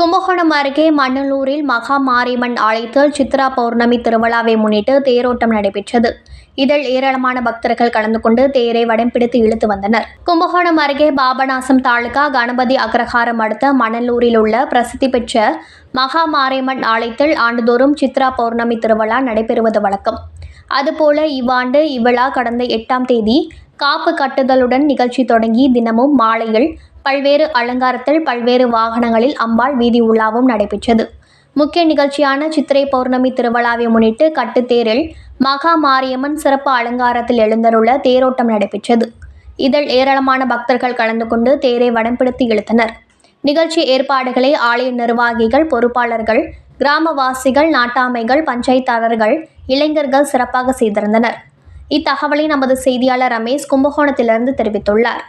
கும்பகோணம் அருகே மண்ணலூரில் மகா மாரியம்மன் ஆலயத்தில் சித்ரா பௌர்ணமி திருவிழாவை முன்னிட்டு தேரோட்டம் நடைபெற்றது. இதில் ஏராளமான பக்தர்கள் கலந்து கொண்டு தேரை வடம் பிடித்து இழுத்து வந்தனர். கும்பகோணம் அருகே பாபநாசம் தாலுகா கணபதி அக்ரஹாரம் அடுத்த மணலூரில் உள்ள பிரசித்தி பெற்ற மகா மாரியம்மன் ஆலயத்தில் ஆண்டுதோறும் சித்ரா பௌர்ணமி திருவிழா நடைபெறுவது வழக்கம். அதுபோல இவ்வாண்டு இவ்விழா கடந்த எட்டாம் தேதி காப்பு கட்டுதலுடன் நிகழ்ச்சி தொடங்கி தினமும் மாலையில் பல்வேறு அலங்காரத்தில் பல்வேறு வாகனங்களில் அம்பாள் வீதி உலாவும் நடைபெற்றது. முக்கிய நிகழ்ச்சியான சித்திரை பௌர்ணமி திருவிழாவை முன்னிட்டு கட்டுத்தேரில் மகா மாரியம்மன் சிறப்பு அலங்காரத்தில் எழுந்தருள தேரோட்டம் நடைபெற்றது. இதில் ஏராளமான பக்தர்கள் கலந்து கொண்டு தேரை வடம்பிடித்து இழுத்தனர். நிகழ்ச்சி ஏற்பாடுகளை ஆலய நிர்வாகிகள் பொறுப்பாளர்கள் கிராமவாசிகள் நாட்டாமைகள் பஞ்சாயத்தாளர்கள் இளைஞர்கள் சிறப்பாக செய்திருந்தனர். இத்தகவலை நமது செய்தியாளர் ரமேஷ் கும்பகோணத்திலிருந்து தெரிவித்துள்ளார்.